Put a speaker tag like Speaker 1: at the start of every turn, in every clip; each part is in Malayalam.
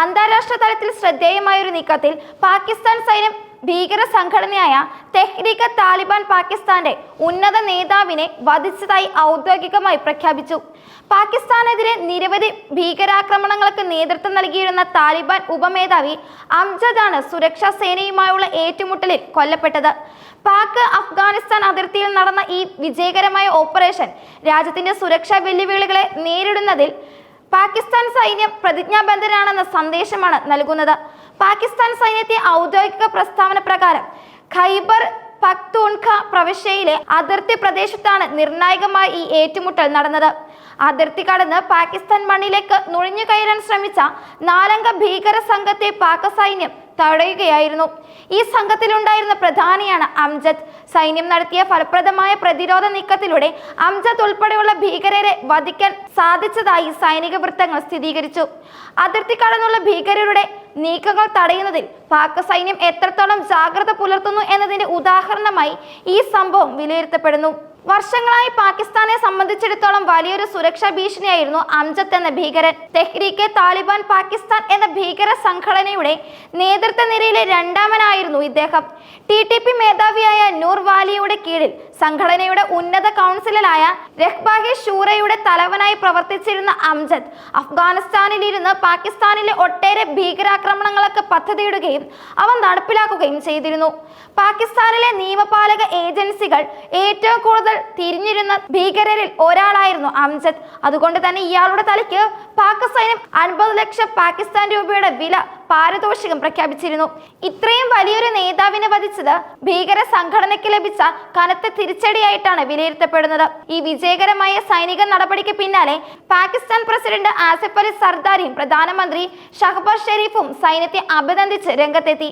Speaker 1: അന്താരാഷ്ട്ര തലത്തിൽ ശ്രദ്ധേയമായ ഒരു നീക്കത്തിൽ പാകിസ്ഥാൻ സൈന്യം ഭീകര സംഘടനയായ തെഹ്രീക്ക് താലിബാൻ പാകിസ്ഥാന്റെ ഉന്നത നേതാവിനെ വധിച്ചതായി ഔദ്യോഗികമായി പ്രഖ്യാപിച്ചു. പാകിസ്ഥാനെതിരെ നിരവധി ഭീകരാക്രമണങ്ങൾക്ക് നേതൃത്വം നൽകിയിരുന്ന താലിബാൻ ഉപമേധാവി അംജദാണ് സുരക്ഷാ സേനയുമായുള്ള ഏറ്റുമുട്ടലിൽ കൊല്ലപ്പെട്ടത്. പാക് അഫ്ഗാനിസ്ഥാൻ അതിർത്തിയിൽ നടന്ന ഈ വിജയകരമായ ഓപ്പറേഷൻ രാജ്യത്തിന്റെ സുരക്ഷാ വെല്ലുവിളികളെ നേരിടുന്നതിൽ പാകിസ്ഥാൻ സൈന്യം പ്രതിജ്ഞാബദ്ധരാണെന്ന സന്ദേശമാണ് നൽകുന്നത്. പാകിസ്ഥാൻ സൈന്യത്തെ ഔദ്യോഗിക പ്രസ്താവന പ്രകാരം ഖൈബർ പക്തൂൺഖ പ്രവിശ്യയിലെ അതിർത്തി പ്രദേശത്താണ് നിർണായകമായി ഈ ഏറ്റുമുട്ടൽ നടന്നത്. അതിർത്തി കടന്ന് പാകിസ്ഥാൻ മണ്ണിലേക്ക് നുഴഞ്ഞു കയറാൻ ശ്രമിച്ച നാലംഗ ഭീകര സംഘത്തെ പാക് സൈന്യം തടയുകയായിരുന്നു. ഈ സംഘത്തിലുണ്ടായിരുന്ന പ്രധാനിയാണ് അംജദ്. സൈന്യം നടത്തിയ ഫലപ്രദമായ പ്രതിരോധ നീക്കത്തിലൂടെ അംജദ് ഉൾപ്പെടെയുള്ള ഭീകരരെ വധിക്കാൻ സാധിച്ചതായി സൈനിക വൃത്തങ്ങൾ സ്ഥിരീകരിച്ചു. അതിർത്തി കടന്നുള്ള ഭീകരരുടെ നീക്കങ്ങൾ തടയുന്നതിൽ പാക് സൈന്യം എത്രത്തോളം ജാഗ്രത പുലർത്തുന്നു എന്നതിന്റെ ഉദാഹരണമായി ഈ സംഭവം വിലയിരുത്തപ്പെടുന്നു. വർഷങ്ങളായി പാകിസ്ഥാനെ സംബന്ധിച്ചിടത്തോളം വലിയൊരു സുരക്ഷാ ഭീഷണിയായിരുന്നു അംജദ് എന്ന ഭീകരൻ. തെഹ്രീക്കെ താലിബാൻ പാകിസ്ഥാൻ എന്ന ഭീകര സംഘടനയുടെ നേതൃത്വ നിരയിലെ രണ്ടാമനായിരുന്നു ഇദ്ദേഹം. ടി മേധാവിയായ നൂർ വാലിയുടെ കീഴിൽ സംഘടനയുടെ ഉന്നത കൗൺസിലായ രഹ്ബാഹി ഷൂറയുടെ തലവനായി പ്രവർത്തിച്ചിരുന്ന അംജദ് അഫ്ഗാനിസ്ഥാനിലിരുന്ന് പാകിസ്ഥാനിലെ ഒട്ടേറെ ഭീകരാക്രമണങ്ങളൊക്കെ പദ്ധതിയിടുകയും അവ നടപ്പിലാക്കുകയും ചെയ്തിരുന്നു. പാകിസ്ഥാനിലെ നിയമപാലക ഏജൻസികൾ ഏറ്റവും കൂടുതൽ തിരിഞ്ഞിരുന്ന ഭീകരരിൽ ഒരാളായിരുന്നു അംജദ്. അതുകൊണ്ട് തന്നെ ഇയാളുടെ തലയ്ക്ക് പാക് സൈന്യം അൻപത് ലക്ഷം പാകിസ്ഥാൻ രൂപയുടെ വില പാരിതോഷികം പ്രഖ്യാപിച്ചിരുന്നു. ഇത്രയും വലിയൊരു നേതാവിനെ വധിച്ചത് ഭീകര സംഘടനയ്ക്ക് ലഭിച്ച കനത്ത തിരിച്ചടിയായിട്ടാണ് വിലയിരുത്തപ്പെടുന്നത്. ഈ വിജയകരമായ സൈനിക നടപടിക്ക് പിന്നാലെ പാകിസ്ഥാൻ പ്രസിഡന്റ് ആസിഫ് അലി സർദാരിയും പ്രധാനമന്ത്രി ഷഹബാസ് ഷെരീഫും സൈന്യത്തെ അഭിനന്ദിച്ച് രംഗത്തെത്തി.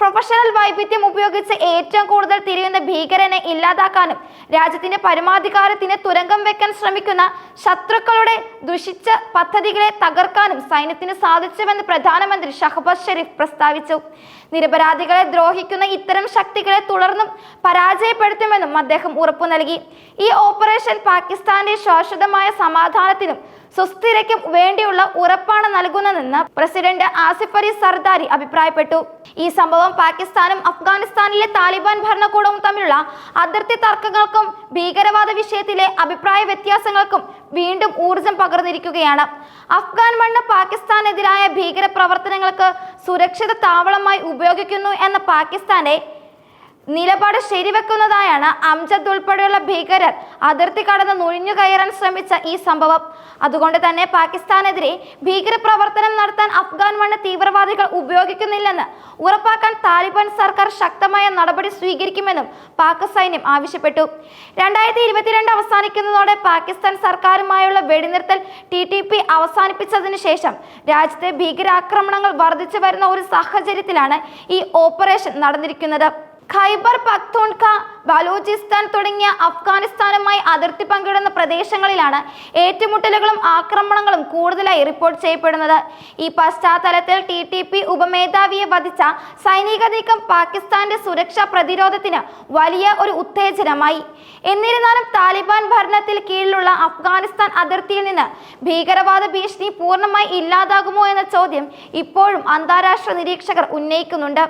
Speaker 1: പ്രൊഫഷണൽ വൈവിധ്യം ഉപയോഗിച്ച് ഏറ്റവും കൂടുതൽ തിരിയുന്ന ഭീകരനെ ഇല്ലാതാക്കാനും രാജ്യത്തിന്റെ പരമാധികാരത്തിന് തുരങ്കം വെക്കാൻ ശ്രമിക്കുന്ന ശത്രുക്കളുടെ ദുഷിച്ച പദ്ധതികളെ തകർക്കാനും സൈന്യത്തിന് സാധിച്ചുവെന്ന് പ്രധാനമന്ത്രി ഷഹബാസ് ഷെരീഫ് പ്രസ്താവിച്ചു. നിരപരാധികളെ ദ്രോഹിക്കുന്ന ഇത്തരം ശക്തികളെ തുടർന്നും പരാജയപ്പെടുത്തുമെന്നും അദ്ദേഹം ഉറപ്പു നൽകി ഈ ഓപ്പറേഷൻ പാകിസ്ഥാന്റെ ശാശ്വതമായ സമാധാനത്തിനും സുസ്ഥിരയ്ക്കും വേണ്ടിയുള്ള ഉറപ്പാണ് നൽകുന്നതെന്ന് പ്രസിഡന്റ് ആസിഫ് അലി സർദാരി അഭിപ്രായപ്പെട്ടു. ഈ സംഭവം പാകിസ്ഥാനും അഫ്ഗാനിസ്ഥാനിലെ താലിബാൻ ഭരണകൂടവും തമ്മിലുള്ള അതിർത്തി തർക്കങ്ങൾക്കും ഭീകരവാദ വിഷയത്തിലെ അഭിപ്രായ വ്യത്യാസങ്ങൾക്കും വീണ്ടും ഊർജം പകർന്നിരിക്കുകയാണ്. അഫ്ഗാൻ മണ്ണ് പാകിസ്ഥാനെതിരായ ഭീകര പ്രവർത്തനങ്ങൾക്ക് സുരക്ഷിത താവളമായി ഉപയോഗിക്കുന്നു എന്ന പാകിസ്ഥാന്റെ നിലപാട് ശരിവെക്കുന്നതായാണ് അംജദ് ഉൾപ്പെടെയുള്ള ഭീകരർ അതിർത്തി കടന്ന് നുഴഞ്ഞു കയറാൻ ശ്രമിച്ച ഈ സംഭവം. അതുകൊണ്ട് തന്നെ പാകിസ്ഥാനെതിരെ ഭീകരപ്രവർത്തനം നടത്താൻ അഫ്ഗാൻ മണ്ണ് തീവ്രവാദികൾ ഉപയോഗിക്കുന്നില്ലെന്ന് ഉറപ്പാക്കാൻ താലിബാൻ സർക്കാർ ശക്തമായ നടപടി സ്വീകരിക്കുമെന്നും പാക് സൈന്യം ആവശ്യപ്പെട്ടു. രണ്ടായിരത്തി ഇരുപത്തിരണ്ട് അവസാനിക്കുന്നതോടെ പാകിസ്ഥാൻ സർക്കാരുമായുള്ള വെടിനിർത്തൽ ടി ടി പി അവസാനിപ്പിച്ചതിനു ശേഷം രാജ്യത്തെ ഭീകരാക്രമണങ്ങൾ വർദ്ധിച്ചു വരുന്ന ഒരു സാഹചര്യത്തിലാണ് ഈ ഓപ്പറേഷൻ നടന്നിരിക്കുന്നത്. ഖൈബർ പക്തൂൺഖ ബലൂചിസ്ഥാൻ തുടങ്ങിയ അഫ്ഗാനിസ്ഥാനുമായി അതിർത്തി പങ്കിടുന്ന പ്രദേശങ്ങളിലാണ് ഏറ്റുമുട്ടലുകളും ആക്രമണങ്ങളും കൂടുതലായി റിപ്പോർട്ട് ചെയ്യപ്പെടുന്നത്. ഈ പശ്ചാത്തലത്തിൽ ടി ടി പി ഉപമേധാവിയെ വധിച്ച സൈനിക നീക്കം പാകിസ്ഥാന്റെ സുരക്ഷാ പ്രതിരോധത്തിന് വലിയ ഒരു ഉത്തേജനമായി. എന്നിരുന്നാലും താലിബാൻ ഭരണത്തിൽ കീഴിലുള്ള അഫ്ഗാനിസ്ഥാൻ അതിർത്തിയിൽ നിന്ന് ഭീകരവാദ ഭീഷണി പൂർണമായി ഇല്ലാതാകുമോ എന്ന ചോദ്യം ഇപ്പോഴും അന്താരാഷ്ട്ര നിരീക്ഷകർ ഉന്നയിക്കുന്നുണ്ട്.